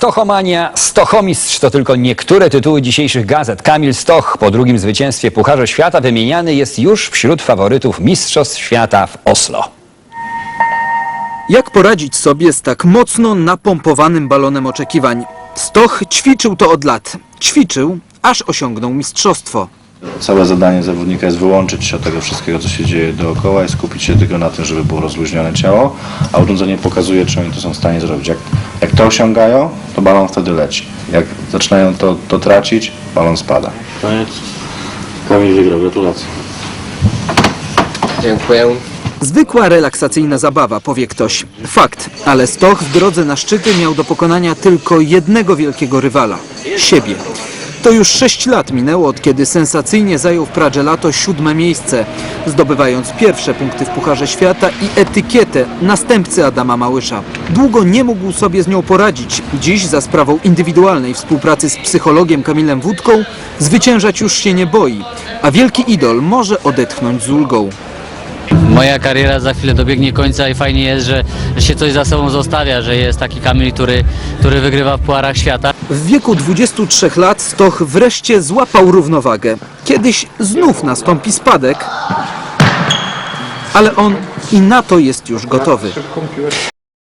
Stochomania, Stochomistrz to tylko niektóre tytuły dzisiejszych gazet. Kamil Stoch po drugim zwycięstwie Pucharze Świata wymieniany jest już wśród faworytów Mistrzostw Świata w Oslo. Jak poradzić sobie z tak mocno napompowanym balonem oczekiwań? Stoch ćwiczył to od lat. Ćwiczył, aż osiągnął mistrzostwo. Całe zadanie zawodnika jest wyłączyć się od tego wszystkiego, co się dzieje dookoła i skupić się tylko na tym, żeby było rozluźnione ciało, a urządzenie pokazuje, czy oni to są w stanie zrobić. Jak, jak to osiągają, to balon wtedy leci. Jak zaczynają to, to tracić, balon spada. Koniec. Kamil wygrał, gratulacje. Dziękuję. Zwykła relaksacyjna zabawa, powie ktoś. Fakt, ale Stoch w drodze na szczyty miał do pokonania tylko jednego wielkiego rywala siebie. To już sześć lat minęło, od kiedy sensacyjnie zajął w Pradze Lato siódme miejsce, zdobywając pierwsze punkty w Pucharze Świata i etykietę następcy Adama Małysza. Długo nie mógł sobie z nią poradzić. Dziś za sprawą indywidualnej współpracy z psychologiem Kamilem Wódką zwyciężać już się nie boi, a wielki idol może odetchnąć z ulgą. Moja kariera za chwilę dobiegnie końca i fajnie jest, że, że się coś za sobą zostawia, że jest taki Kamil, który, który wygrywa w Puarach Świata. W wieku 23 lat Stoch wreszcie złapał równowagę. Kiedyś znów nastąpi spadek, ale on i na to jest już gotowy.